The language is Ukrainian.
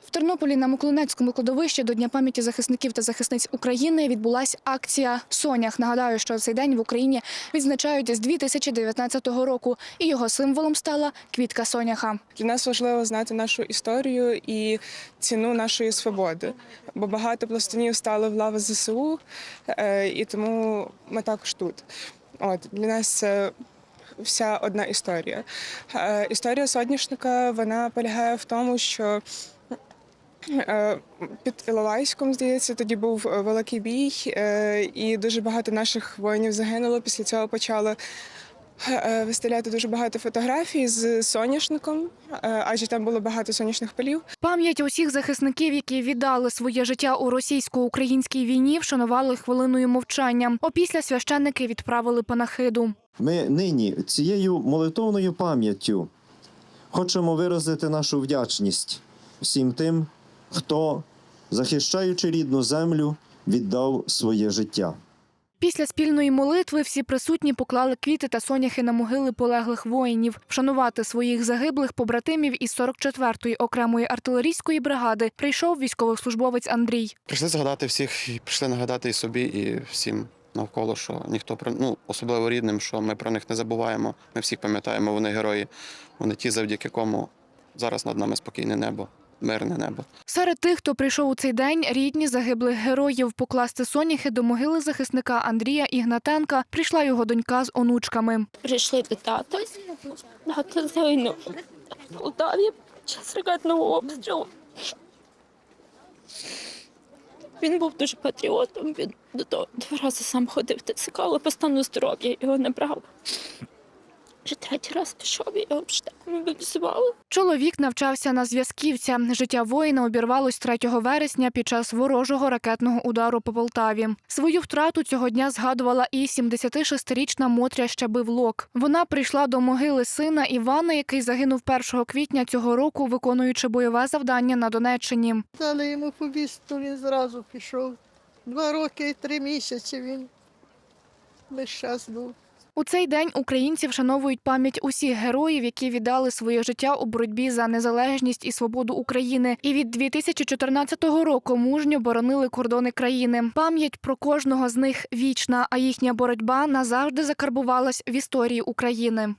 В Тернополі на Миколинецькому кладовищі до Дня пам'яті захисників та захисниць України відбулася акція Сонях. Нагадаю, що цей день в Україні відзначають з 2019 року, і його символом стала квітка соняха. Для нас важливо знати нашу історію і ціну нашої свободи, бо багато пластунів стали в лави ЗСУ, е, і тому ми також тут. От для нас це вся одна історія. Е, Історія соняшника вона полягає в тому, що під Іловайськом, здається, тоді був е, великий бій, е, і дуже багато наших воїнів загинуло. Після цього почали е, виставляти дуже багато фотографій з соняшником, е, адже там було багато сонячних полів. Пам'ять усіх захисників, які віддали своє життя у російсько-українській війні, вшанували хвилиною мовчання. Опісля священники відправили панахиду. Ми нині цією молитовною пам'яттю хочемо виразити нашу вдячність всім тим, хто, захищаючи рідну землю, віддав своє життя. Після спільної молитви всі присутні поклали квіти та соняхи на могили полеглих воїнів. Вшанувати своїх загиблих побратимів із 44-ї окремої артилерійської бригади прийшов військовослужбовець Андрій. Прийшли згадати всіх, і прийшли нагадати і собі, і всім навколо, що ніхто про ну особливо рідним, що ми про них не забуваємо. Ми всіх пам'ятаємо, вони герої. Вони ті, завдяки кому зараз над нами спокійне небо, мирне небо. Серед тих, хто прийшов у цей день, рідні загиблих героїв покласти соняхи до могили захисника Андрія Ігнатенка прийшла його донька з онучками. прийшли до тата. Тато загинув в Полтаві під час ракетного обстрілу. Він був дуже патріотом. Він до того два рази сам ходив ТЦК, але по стану здоров'я його не брав. Вже третій раз пішов, і його вже так мобілізували. Чоловік навчався на зв'язківця. Життя воїна обірвалось 3 вересня під час ворожого ракетного удару по Полтаві. Свою втрату цього дня згадувала і 76-річна Мотря Щабивлок. Вона прийшла до могили сина Івана, який загинув 1 квітня цього року, виконуючи бойове завдання на Донеччині. Дали йому повістку, він зразу пішов. Два роки і три місяці він весь час був. У цей день українці вшановують пам'ять усіх героїв, які віддали своє життя у боротьбі за незалежність і свободу України, і від 2014 року мужньо боронили кордони країни. Пам'ять про кожного з них вічна, а їхня боротьба назавжди закарбувалась в історії України.